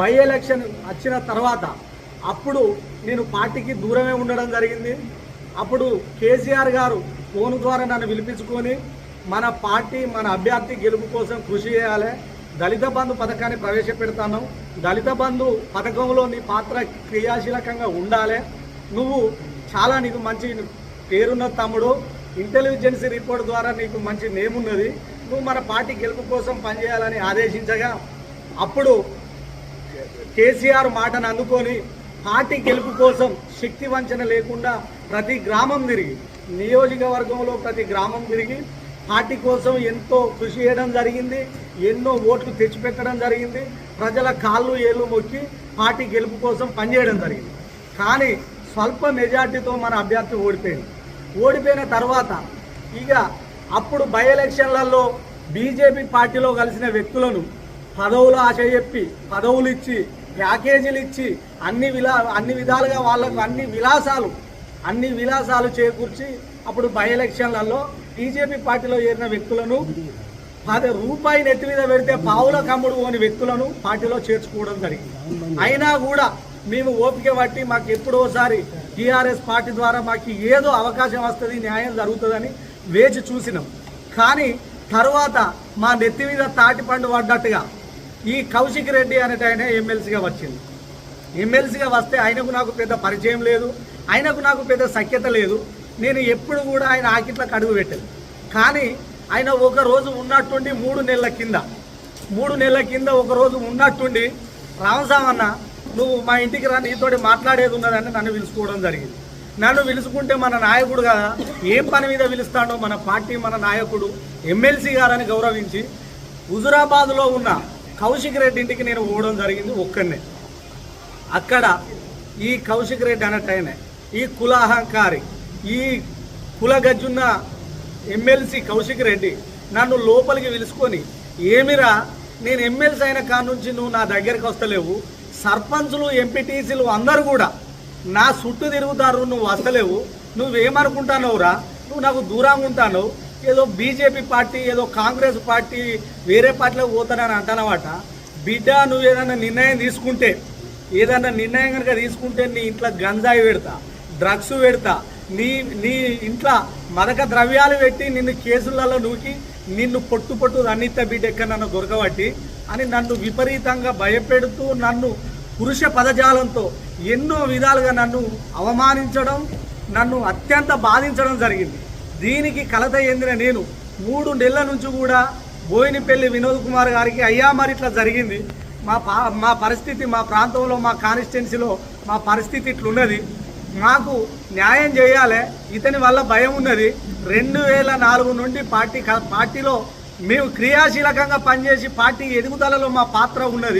By election వచ్చిన తర్వాత అప్పుడు నేను పార్టీకి దూరమే ఉండడం జరిగింది. అప్పుడు కేసీఆర్ గారు ఫోన్ ద్వారా నన్ను పిలిపించుకొని మన పార్టీ మన అభ్యర్థి గెలుపు కోసం కృషి చేయాలి. దళిత బంధు పథకాన్ని ప్రవేశపెడతాను. దళిత బంధు పథకంలో నీ పాత్ర క్రియాశీలకంగా ఉండాలి. నువ్వు చాలా నీకు మంచి పేరున్న తమ్ముడు. ఇంటెలిజెన్స్ రిపోర్ట్ ద్వారా నీకు మంచి నేమ్ ఉన్నది. నువ్వు మన పార్టీ గెలుపు కోసం పనిచేయాలని ఆదేశించగా అప్పుడు కేసీఆర్ మాటను అందుకొని పార్టీ గెలుపు కోసం శక్తి వంచన లేకుండా ప్రతి గ్రామం తిరిగి నియోజకవర్గంలో ప్రతి గ్రామం తిరిగి పార్టీ కోసం ఎంతో కృషి చేయడం జరిగింది ఎన్నో ఓట్లు తెచ్చిపెట్టడం జరిగింది ప్రజల కాళ్ళు ఏళ్ళు మొక్కి పార్టీ గెలుపు కోసం పనిచేయడం జరిగింది. కానీ స్వల్ప మెజార్టీతో మన అభ్యర్థి ఓడిపోయింది. ఓడిపోయిన తర్వాత ఇక అప్పుడు బై ఎలక్షన్లలో బీజేపీ పార్టీలో కలిసిన వ్యక్తులను పదవులు ఆశ చెప్పి పదవులు ఇచ్చి ప్యాకేజీలు ఇచ్చి అన్ని విలా అన్ని విధాలుగా వాళ్ళకు అన్ని విలాసాలు అన్ని విలాసాలు చేకూర్చి అప్పుడు బై ఎలక్షన్లలో బీజేపీ పార్టీలో చేరిన వ్యక్తులను పది రూపాయి నెత్తి మీద పెడితే పావుల కమ్ముడు పోని వ్యక్తులను పార్టీలో చేర్చుకోవడం జరిగింది. అయినా కూడా మేము ఓపిక పట్టి మాకు ఎప్పుడోసారి టీఆర్ఎస్ పార్టీ ద్వారా మాకు ఏదో అవకాశం వస్తుంది న్యాయం జరుగుతుందని వేచి చూసినాం. కానీ తర్వాత మా నెత్తి మీద తాటిపండు పడ్డట్టుగా ఈ కౌశిక్ రెడ్డి అనేట ఆయన ఎమ్మెల్సీగా వచ్చింది. ఎమ్మెల్సీగా వస్తే ఆయనకు నాకు పెద్ద పరిచయం లేదు ఆయనకు నాకు పెద్ద సఖ్యత లేదు. నేను ఎప్పుడు కూడా ఆయన ఆకిట్లకు అడుగు పెట్టాను. కానీ ఆయన ఒక రోజు ఉన్నట్టుండి మూడు నెలల కింద మూడు నెలల కింద ఒక రోజు ఉన్నట్టుండి రామసామన్న నువ్వు మా ఇంటికి రా నీతోటి మాట్లాడేది ఉన్నదని నన్ను పిలుచుకోవడం జరిగింది. నన్ను పిలుచుకుంటే మన నాయకుడు కదా ఏం పని మీద పిలుస్తాడో మన పార్టీ మన నాయకుడు ఎమ్మెల్సీ గారని గౌరవించి హుజురాబాద్లో ఉన్న కౌశిక్ రెడ్డి ఇంటికి నేను పోవడం జరిగింది ఒక్కనే అక్కడ ఈ కౌశిక్ రెడ్డి అన్నట్టయిన ఈ కులాహంకారి ఈ కుల గజ్జున్న ఎమ్మెల్సీ కౌశిక్ రెడ్డి నన్ను లోపలికి పిలుచుకొని ఏమిరా నేను ఎమ్మెల్సీ అయిన కాడ నుంచి నువ్వు నా దగ్గరికి వస్తలేవు. సర్పంచులు ఎంపీటీసీలు అందరూ కూడా నా చుట్టూ తిరుగుతారు నువ్వు వస్తలేవు. నువ్వేమనుకుంటానవురా నువ్వు నాకు దూరంగా ఉంటాను ఏదో బీజేపీ పార్టీ ఏదో కాంగ్రెస్ పార్టీ వేరే పార్టీలోకి పోతానని అంటానమాట. బిడ్డ నువ్వు ఏదైనా నిర్ణయం తీసుకుంటే ఏదైనా నిర్ణయం కనుక తీసుకుంటే నీ ఇంట్లో గంజాయి పెడతా డ్రగ్స్ పెడతా నీ నీ ఇంట్లో మదక ద్రవ్యాలు పెట్టి నిన్ను కేసులలో నూకి నిన్ను పొట్టు పొట్టు అన్నిత బిడ్డ ఎక్కడ నన్ను దొరకబట్టి అని నన్ను విపరీతంగా భయపెడుతూ నన్ను పురుష పదజాలంతో ఎన్నో విధాలుగా నన్ను అవమానించడం నన్ను అత్యంత బాధించడం జరిగింది. దీనికి కలత చెందిన నేను? మూడు నెలల నుంచి కూడా బోయినపల్లి వినోద్ కుమార్ గారికి అయ్యా మరి ఇట్లా జరిగింది. మా పా మా పరిస్థితి మా ప్రాంతంలో మా కాన్స్టిట్యున్సీలో మా పరిస్థితి ఇట్లున్నది. మాకు న్యాయం చేయాలి ఇతని వల్ల భయం ఉన్నది. రెండు వేల నాలుగు నుండి పార్టీ క- పార్టీలో మేము క్రియాశీలకంగా పనిచేసి పార్టీ ఎదుగుదలలో మా పాత్ర ఉన్నది.